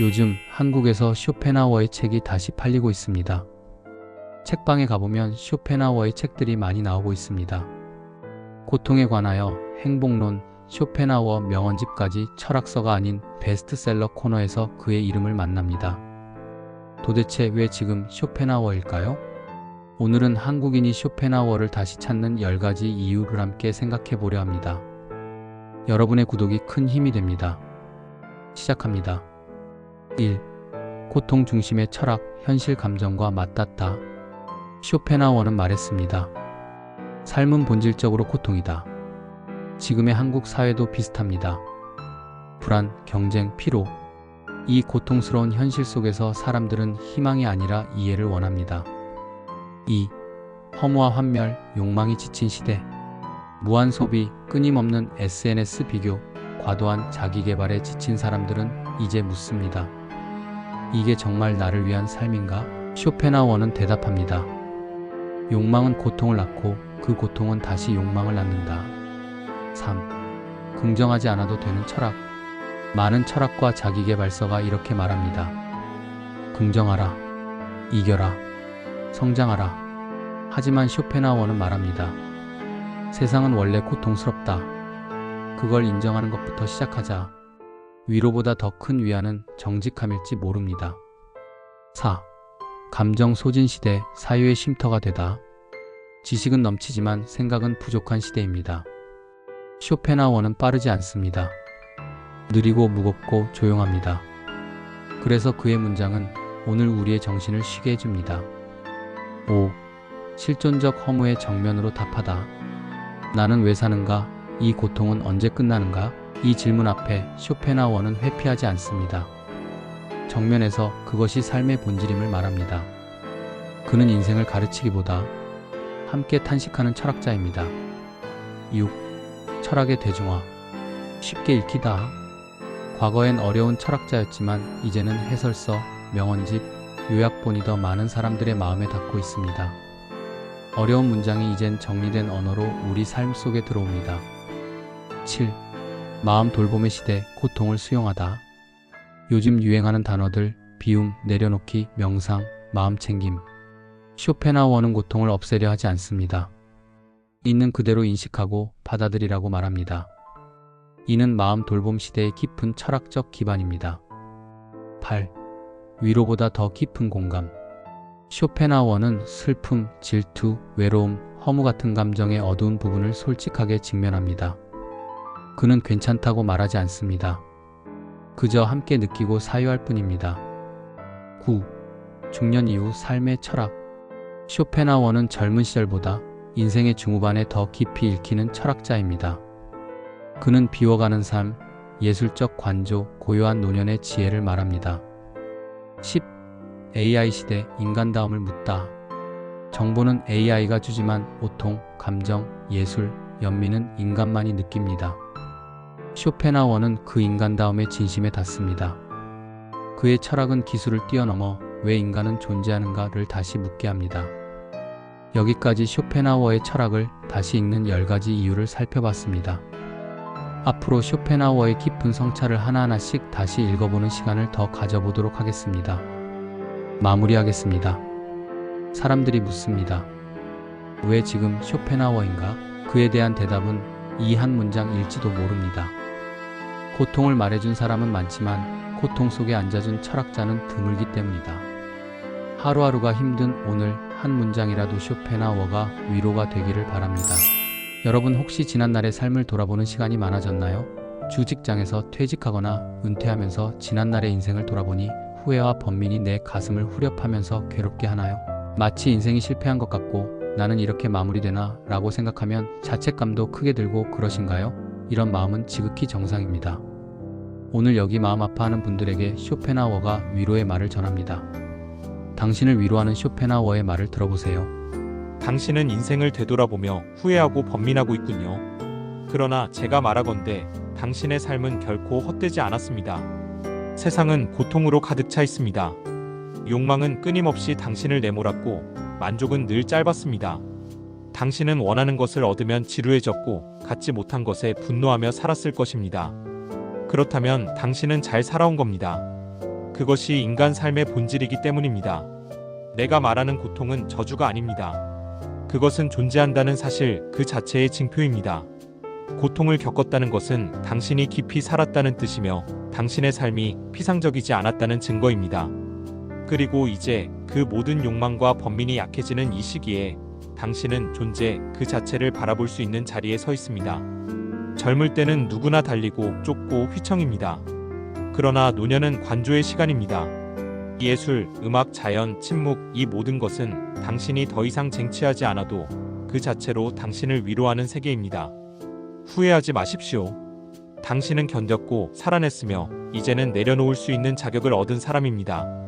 요즘 한국에서 쇼펜하워의 책이 다시 팔리고 있습니다. 책방에 가보면 쇼펜하워의 책들이 많이 나오고 있습니다. 고통에 관하여 행복론, 쇼펜하워 명언집까지 철학서가 아닌 베스트셀러 코너에서 그의 이름을 만납니다. 도대체 왜 지금 쇼펜하워일까요? 오늘은 한국인이 쇼펜하워를 다시 찾는 10가지 이유를 함께 생각해 보려 합니다. 여러분의 구독이 큰 힘이 됩니다. 시작합니다. 1. 고통 중심의 철학, 현실 감정과 맞닿다. 쇼펜하워는 말했습니다. 삶은 본질적으로 고통이다. 지금의 한국 사회도 비슷합니다. 불안, 경쟁, 피로. 이 고통스러운 현실 속에서 사람들은 희망이 아니라 이해를 원합니다. 2. 허무와 환멸, 욕망이 지친 시대. 무한 소비, 끊임없는 SNS 비교, 과도한 자기 개발에 지친 사람들은 이제 묻습니다. 이게 정말 나를 위한 삶인가? 쇼펜하워는 대답합니다. 욕망은 고통을 낳고 그 고통은 다시 욕망을 낳는다. 3. 긍정하지 않아도 되는 철학. 많은 철학과 자기개발서가 이렇게 말합니다. 긍정하라. 이겨라. 성장하라. 하지만 쇼펜하워는 말합니다. 세상은 원래 고통스럽다. 그걸 인정하는 것부터 시작하자. 위로보다 더 큰 위안은 정직함일지 모릅니다. 4. 감정 소진 시대 사유의 쉼터가 되다. 지식은 넘치지만 생각은 부족한 시대입니다. 쇼펜하워는 빠르지 않습니다. 느리고 무겁고 조용합니다. 그래서 그의 문장은 오늘 우리의 정신을 쉬게 해줍니다. 5. 실존적 허무의 정면으로 답하다. 나는 왜 사는가? 이 고통은 언제 끝나는가? 이 질문 앞에 쇼펜하워는 회피하지 않습니다. 정면에서 그것이 삶의 본질임을 말합니다. 그는 인생을 가르치기보다 함께 탄식하는 철학자입니다. 6. 철학의 대중화. 쉽게 읽히다. 과거엔 어려운 철학자였지만 이제는 해설서, 명언집, 요약본이 더 많은 사람들의 마음에 닿고 있습니다. 어려운 문장이 이젠 정리된 언어로 우리 삶 속에 들어옵니다. 7. 마음 돌봄의 시대, 고통을 수용하다. 요즘 유행하는 단어들, 비움, 내려놓기, 명상, 마음 챙김. 쇼펜하워는 고통을 없애려 하지 않습니다. 있는 그대로 인식하고 받아들이라고 말합니다. 이는 마음 돌봄 시대의 깊은 철학적 기반입니다. 8. 위로보다 더 깊은 공감. 쇼펜하워는 슬픔, 질투, 외로움, 허무 같은 감정의 어두운 부분을 솔직하게 직면합니다. 그는 괜찮다고 말하지 않습니다. 그저 함께 느끼고 사유할 뿐입니다. 9. 중년 이후 삶의 철학. 쇼펜하워는 젊은 시절보다 인생의 중후반에 더 깊이 읽히는 철학자입니다. 그는 비워가는 삶, 예술적 관조, 고요한 노년의 지혜를 말합니다. 10. AI 시대 인간다움을 묻다. 정보는 AI가 주지만 고통, 감정, 예술, 연민은 인간만이 느낍니다. 쇼펜하워는 그 인간다움의 진심에 닿습니다. 그의 철학은 기술을 뛰어넘어 왜 인간은 존재하는가를 다시 묻게 합니다. 여기까지 쇼펜하워의 철학을 다시 읽는 10가지 이유를 살펴봤습니다. 앞으로 쇼펜하워의 깊은 성찰을 하나하나씩 다시 읽어보는 시간을 더 가져보도록 하겠습니다. 마무리하겠습니다. 사람들이 묻습니다. 왜 지금 쇼펜하워인가? 그에 대한 대답은 이 한 문장일지도 모릅니다. 고통을 말해준 사람은 많지만 고통 속에 앉아준 철학자는 드물기 때문이다. 하루하루가 힘든 오늘 한 문장이라도 쇼펜하워가 위로가 되기를 바랍니다. 여러분 혹시 지난날의 삶을 돌아보는 시간이 많아졌나요? 주 직장에서 퇴직하거나 은퇴하면서 지난날의 인생을 돌아보니 후회와 번민이 내 가슴을 후렵하면서 괴롭게 하나요? 마치 인생이 실패한 것 같고 나는 이렇게 마무리되나 라고 생각하면 자책감도 크게 들고 그러신가요? 이런 마음은 지극히 정상입니다. 오늘 여기 마음 아파하는 분들에게 쇼펜하워가 위로의 말을 전합니다. 당신을 위로하는 쇼펜하워의 말을 들어보세요. 당신은 인생을 되돌아보며 후회하고 번민하고 있군요. 그러나 제가 말하건대 당신의 삶은 결코 헛되지 않았습니다. 세상은 고통으로 가득 차 있습니다. 욕망은 끊임없이 당신을 내몰았고 만족은 늘 짧았습니다. 당신은 원하는 것을 얻으면 지루해졌고 갖지 못한 것에 분노하며 살았을 것입니다. 그렇다면 당신은 잘 살아온 겁니다. 그것이 인간 삶의 본질이기 때문입니다. 내가 말하는 고통은 저주가 아닙니다. 그것은 존재한다는 사실 그 자체의 징표입니다. 고통을 겪었다는 것은 당신이 깊이 살았다는 뜻이며 당신의 삶이 피상적이지 않았다는 증거입니다. 그리고 이제 그 모든 욕망과 번민이 약해지는 이 시기에 당신은 존재 그 자체를 바라볼 수 있는 자리에 서 있습니다. 젊을 때는 누구나 달리고 쫓고 휘청입니다. 그러나 노년은 관조의 시간입니다. 예술, 음악, 자연, 침묵 이 모든 것은 당신이 더 이상 쟁취하지 않아도 그 자체로 당신을 위로하는 세계입니다. 후회하지 마십시오. 당신은 견뎠고 살아냈으며 이제는 내려놓을 수 있는 자격을 얻은 사람입니다.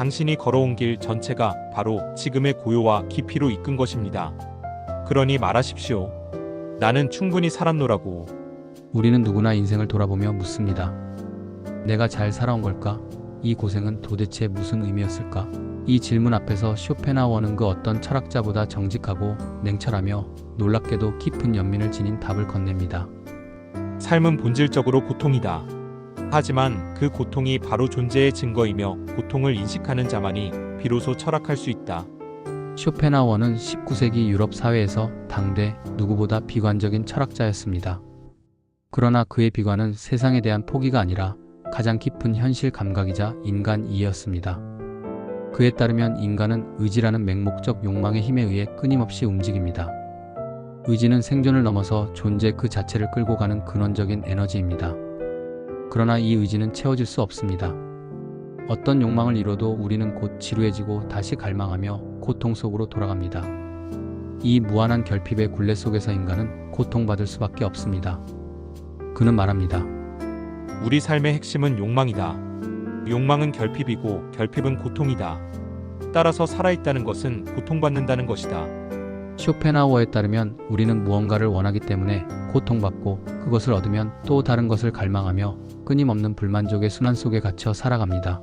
당신이 걸어온 길 전체가 바로 지금의 고요와 깊이로 이끈 것입니다. 그러니 말하십시오. 나는 충분히 살았노라고. 우리는 누구나 인생을 돌아보며 묻습니다. 내가 잘 살아온 걸까? 이 고생은 도대체 무슨 의미였을까? 이 질문 앞에서 쇼펜하워는 그 어떤 철학자보다 정직하고 냉철하며 놀랍게도 깊은 연민을 지닌 답을 건넵니다. 삶은 본질적으로 고통이다. 하지만 그 고통이 바로 존재의 증거이며 고통을 인식하는 자만이 비로소 철학할 수 있다. 쇼펜하워는 19세기 유럽 사회에서 당대 누구보다 비관적인 철학자였습니다. 그러나 그의 비관은 세상에 대한 포기가 아니라 가장 깊은 현실 감각이자 인간 이해였습니다. 그에 따르면 인간은 의지라는 맹목적 욕망의 힘에 의해 끊임없이 움직입니다. 의지는 생존을 넘어서 존재 그 자체를 끌고 가는 근원적인 에너지입니다. 그러나 이 의지는 채워질 수 없습니다. 어떤 욕망을 이뤄도 우리는 곧 지루해지고 다시 갈망하며 고통 속으로 돌아갑니다. 이 무한한 결핍의 굴레 속에서 인간은 고통받을 수밖에 없습니다. 그는 말합니다. 우리 삶의 핵심은 욕망이다. 욕망은 결핍이고 결핍은 고통이다. 따라서 살아있다는 것은 고통받는다는 것이다. 쇼펜하워에 따르면 우리는 무언가를 원하기 때문에 고통받고 그것을 얻으면 또 다른 것을 갈망하며 끊임없는 불만족의 순환 속에 갇혀 살아갑니다.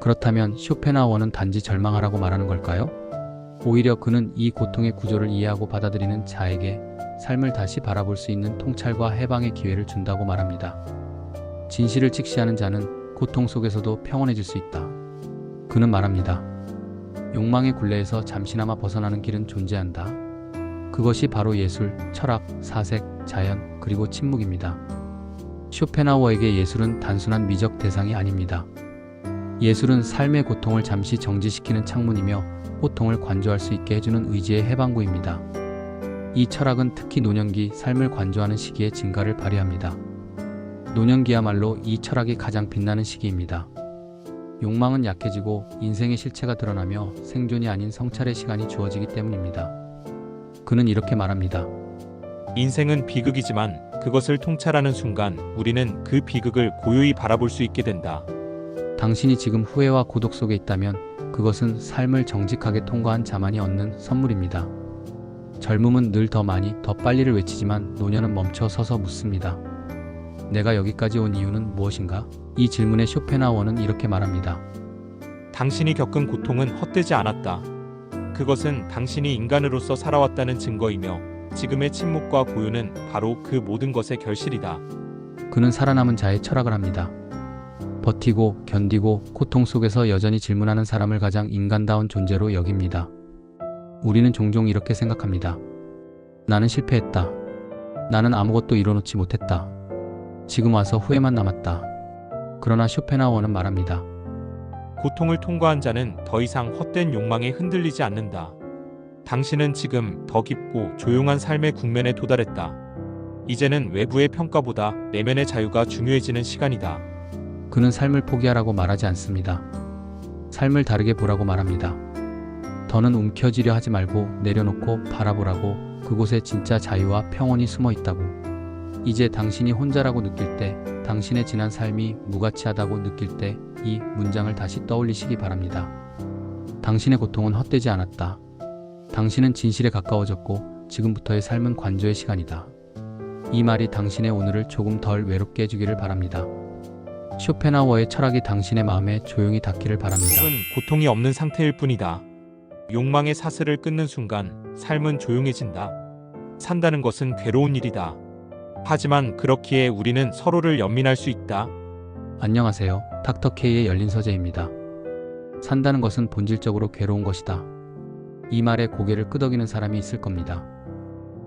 그렇다면 쇼펜하워는 단지 절망하라고 말하는 걸까요? 오히려 그는 이 고통의 구조를 이해하고 받아들이는 자에게 삶을 다시 바라볼 수 있는 통찰과 해방의 기회를 준다고 말합니다. 진실을 직시하는 자는 고통 속에서도 평온해질 수 있다. 그는 말합니다. 욕망의 굴레에서 잠시나마 벗어나는 길은 존재한다. 그것이 바로 예술, 철학, 사색, 자연, 그리고 침묵입니다. 쇼펜하워에게 예술은 단순한 미적 대상이 아닙니다. 예술은 삶의 고통을 잠시 정지시키는 창문이며 고통을 관조할 수 있게 해주는 의지의 해방구입니다. 이 철학은 특히 노년기 삶을 관조하는 시기에 진가를 발휘합니다. 노년기야말로 이 철학이 가장 빛나는 시기입니다. 욕망은 약해지고 인생의 실체가 드러나며 생존이 아닌 성찰의 시간이 주어지기 때문입니다. 그는 이렇게 말합니다. 인생은 비극이지만 그것을 통찰하는 순간 우리는 그 비극을 고요히 바라볼 수 있게 된다. 당신이 지금 후회와 고독 속에 있다면 그것은 삶을 정직하게 통과한 자만이 얻는 선물입니다. 젊음은 늘 더 많이, 더 빨리를 외치지만 노년은 멈춰 서서 묻습니다. 내가 여기까지 온 이유는 무엇인가? 이 질문에 쇼펜하워는 이렇게 말합니다. 당신이 겪은 고통은 헛되지 않았다. 그것은 당신이 인간으로서 살아왔다는 증거이며 지금의 침묵과 고요는 바로 그 모든 것의 결실이다. 그는 살아남은 자의 철학을 합니다. 버티고 견디고 고통 속에서 여전히 질문하는 사람을 가장 인간다운 존재로 여깁니다. 우리는 종종 이렇게 생각합니다. 나는 실패했다. 나는 아무것도 이뤄놓지 못했다. 지금 와서 후회만 남았다. 그러나 쇼펜하워는 말합니다. 고통을 통과한 자는 더 이상 헛된 욕망에 흔들리지 않는다. 당신은 지금 더 깊고 조용한 삶의 국면에 도달했다. 이제는 외부의 평가보다 내면의 자유가 중요해지는 시간이다. 그는 삶을 포기하라고 말하지 않습니다. 삶을 다르게 보라고 말합니다. 더는 움켜쥐려 하지 말고 내려놓고 바라보라고 그곳에 진짜 자유와 평온이 숨어 있다고. 이제 당신이 혼자라고 느낄 때, 당신의 지난 삶이 무가치하다고 느낄 때 이 문장을 다시 떠올리시기 바랍니다. 당신의 고통은 헛되지 않았다. 당신은 진실에 가까워졌고 지금부터의 삶은 관조의 시간이다. 이 말이 당신의 오늘을 조금 덜 외롭게 해주기를 바랍니다. 쇼펜하워의 철학이 당신의 마음에 조용히 닿기를 바랍니다. 혹은 고통이 없는 상태일 뿐이다. 욕망의 사슬을 끊는 순간 삶은 조용해진다. 산다는 것은 괴로운 일이다. 하지만 그렇기에 우리는 서로를 연민할 수 있다. 안녕하세요. 닥터 K의 열린 서재입니다. 산다는 것은 본질적으로 괴로운 것이다. 이 말에 고개를 끄덕이는 사람이 있을 겁니다.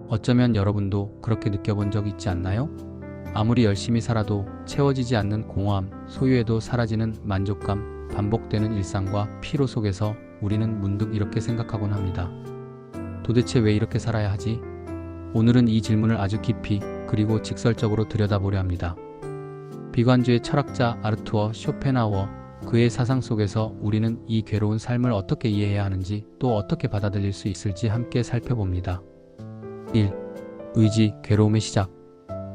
어쩌면 여러분도 그렇게 느껴본 적 있지 않나요? 아무리 열심히 살아도 채워지지 않는 공허함, 소유에도 사라지는 만족감, 반복되는 일상과 피로 속에서 우리는 문득 이렇게 생각하곤 합니다. 도대체 왜 이렇게 살아야 하지? 오늘은 이 질문을 아주 깊이 그리고 직설적으로 들여다보려 합니다. 비관주의 철학자 아르투어 쇼펜하워 그의 사상 속에서 우리는 이 괴로운 삶을 어떻게 이해해야 하는지 또 어떻게 받아들일 수 있을지 함께 살펴봅니다. 1. 의지, 괴로움의 시작.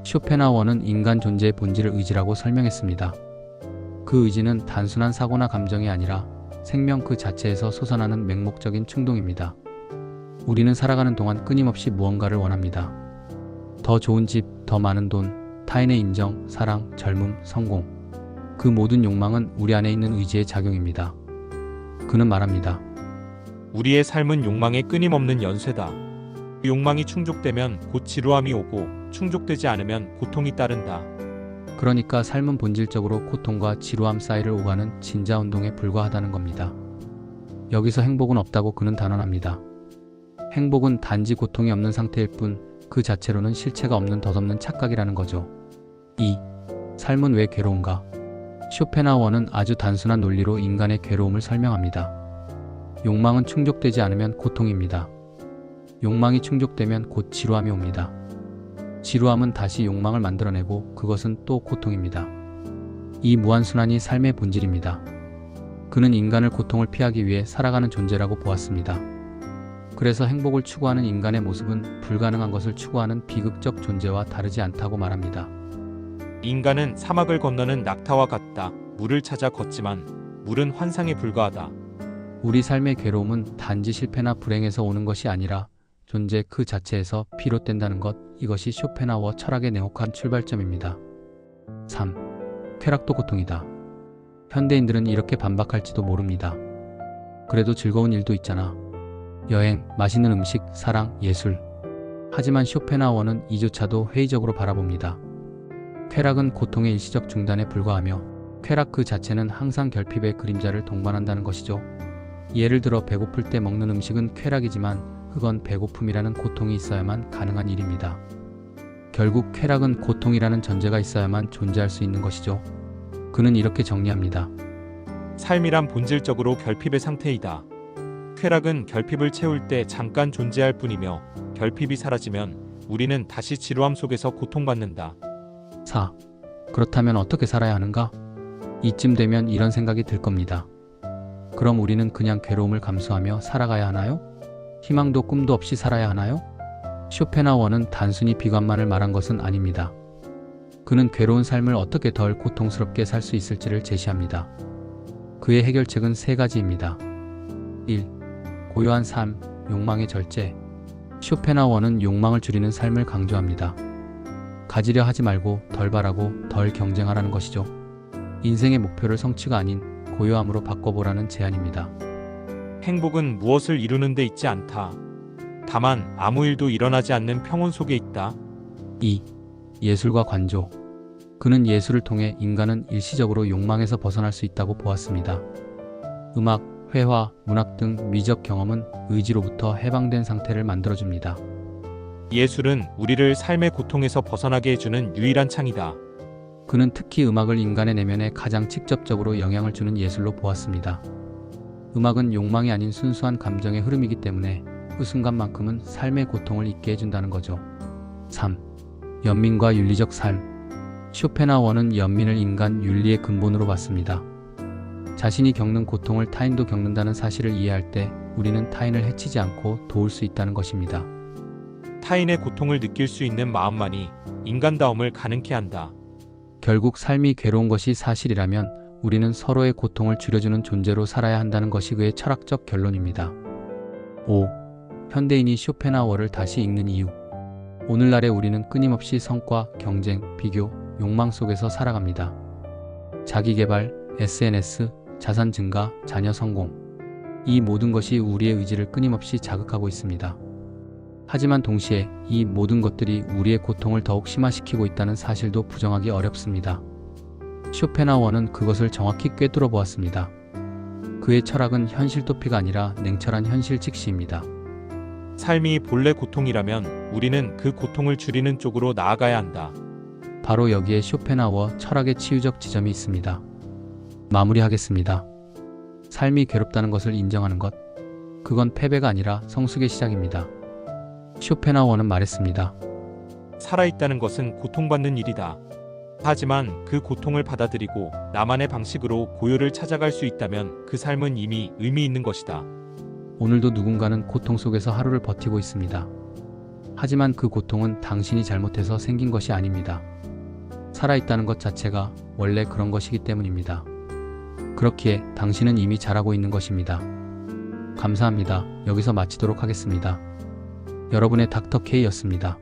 쇼펜하워는 인간 존재의 본질을 의지라고 설명했습니다. 그 의지는 단순한 사고나 감정이 아니라 생명 그 자체에서 솟아나는 맹목적인 충동입니다. 우리는 살아가는 동안 끊임없이 무언가를 원합니다. 더 좋은 집, 더 많은 돈, 타인의 인정, 사랑, 젊음, 성공. 그 모든 욕망은 우리 안에 있는 의지의 작용입니다. 그는 말합니다. 우리의 삶은 욕망의 끊임없는 연쇄다. 욕망이 충족되면 곧 지루함이 오고 충족되지 않으면 고통이 따른다. 그러니까 삶은 본질적으로 고통과 지루함 사이를 오가는 진자 운동에 불과하다는 겁니다. 여기서 행복은 없다고 그는 단언합니다. 행복은 단지 고통이 없는 상태일 뿐 그 자체로는 실체가 없는 덧없는 착각이라는 거죠. 2. 삶은 왜 괴로운가? 쇼펜하워는 아주 단순한 논리로 인간의 괴로움을 설명합니다. 욕망은 충족되지 않으면 고통입니다. 욕망이 충족되면 곧 지루함이 옵니다. 지루함은 다시 욕망을 만들어내고 그것은 또 고통입니다. 이 무한순환이 삶의 본질입니다. 그는 인간을 고통을 피하기 위해 살아가는 존재라고 보았습니다. 그래서 행복을 추구하는 인간의 모습은 불가능한 것을 추구하는 비극적 존재와 다르지 않다고 말합니다. 인간은 사막을 건너는 낙타와 같다. 물을 찾아 걷지만 물은 환상에 불과하다. 우리 삶의 괴로움은 단지 실패나 불행에서 오는 것이 아니라 존재 그 자체에서 비롯된다는 것, 이것이 쇼펜하워 철학의 냉혹한 출발점입니다. 3. 쾌락도 고통이다. 현대인들은 이렇게 반박할지도 모릅니다. 그래도 즐거운 일도 있잖아. 여행, 맛있는 음식, 사랑, 예술. 하지만 쇼펜하워는 이조차도 회의적으로 바라봅니다. 쾌락은 고통의 일시적 중단에 불과하며 쾌락 그 자체는 항상 결핍의 그림자를 동반한다는 것이죠. 예를 들어 배고플 때 먹는 음식은 쾌락이지만 그건 배고픔이라는 고통이 있어야만 가능한 일입니다. 결국 쾌락은 고통이라는 전제가 있어야만 존재할 수 있는 것이죠. 그는 이렇게 정리합니다. 삶이란 본질적으로 결핍의 상태이다. 쾌락은 결핍을 채울 때 잠깐 존재할 뿐이며 결핍이 사라지면 우리는 다시 지루함 속에서 고통받는다. 4. 그렇다면 어떻게 살아야 하는가? 이쯤 되면 이런 생각이 들 겁니다. 그럼 우리는 그냥 괴로움을 감수하며 살아가야 하나요? 희망도 꿈도 없이 살아야 하나요? 쇼펜하워는 단순히 비관만을 말한 것은 아닙니다. 그는 괴로운 삶을 어떻게 덜 고통스럽게 살 수 있을지를 제시합니다. 그의 해결책은 세 가지입니다. 1. 고요한 삶, 욕망의 절제. 쇼펜하워는 욕망을 줄이는 삶을 강조합니다. 가지려 하지 말고 덜 바라고 덜 경쟁하라는 것이죠. 인생의 목표를 성취가 아닌 고요함으로 바꿔보라는 제안입니다. 행복은 무엇을 이루는 데 있지 않다. 다만 아무 일도 일어나지 않는 평온 속에 있다. 2. 예술과 관조. 그는 예술을 통해 인간은 일시적으로 욕망에서 벗어날 수 있다고 보았습니다. 음악, 회화, 문학 등 미적 경험은 의지로부터 해방된 상태를 만들어줍니다. 예술은 우리를 삶의 고통에서 벗어나게 해주는 유일한 창이다. 그는 특히 음악을 인간의 내면에 가장 직접적으로 영향을 주는 예술로 보았습니다. 음악은 욕망이 아닌 순수한 감정의 흐름이기 때문에 그 순간만큼은 삶의 고통을 잊게 해준다는 거죠. 3. 연민과 윤리적 삶. 쇼펜하워는 연민을 인간 윤리의 근본으로 봤습니다. 자신이 겪는 고통을 타인도 겪는다는 사실을 이해할 때 우리는 타인을 해치지 않고 도울 수 있다는 것입니다. 타인의 고통을 느낄 수 있는 마음만이 인간다움을 가능케 한다. 결국 삶이 괴로운 것이 사실이라면 우리는 서로의 고통을 줄여주는 존재로 살아야 한다는 것이 그의 철학적 결론입니다. 5. 현대인이 쇼펜하워를 다시 읽는 이유. 오늘날의 우리는 끊임없이 성과, 경쟁, 비교, 욕망 속에서 살아갑니다. 자기개발, SNS, 자산 증가, 자녀 성공. 이 모든 것이 우리의 의지를 끊임없이 자극하고 있습니다. 하지만 동시에 이 모든 것들이 우리의 고통을 더욱 심화시키고 있다는 사실도 부정하기 어렵습니다. 쇼펜하우어는 그것을 정확히 꿰뚫어 보았습니다. 그의 철학은 현실 도피가 아니라 냉철한 현실 직시입니다. 삶이 본래 고통이라면 우리는 그 고통을 줄이는 쪽으로 나아가야 한다. 바로 여기에 쇼펜하우어 철학의 치유적 지점이 있습니다. 마무리하겠습니다. 삶이 괴롭다는 것을 인정하는 것. 그건 패배가 아니라 성숙의 시작입니다. 쇼펜하우어는 말했습니다. 살아있다는 것은 고통받는 일이다. 하지만 그 고통을 받아들이고 나만의 방식으로 고요를 찾아갈 수 있다면 그 삶은 이미 의미 있는 것이다. 오늘도 누군가는 고통 속에서 하루를 버티고 있습니다. 하지만 그 고통은 당신이 잘못해서 생긴 것이 아닙니다. 살아있다는 것 자체가 원래 그런 것이기 때문입니다. 그렇기에 당신은 이미 잘하고 있는 것입니다. 감사합니다. 여기서 마치도록 하겠습니다. 여러분의 닥터 K였습니다.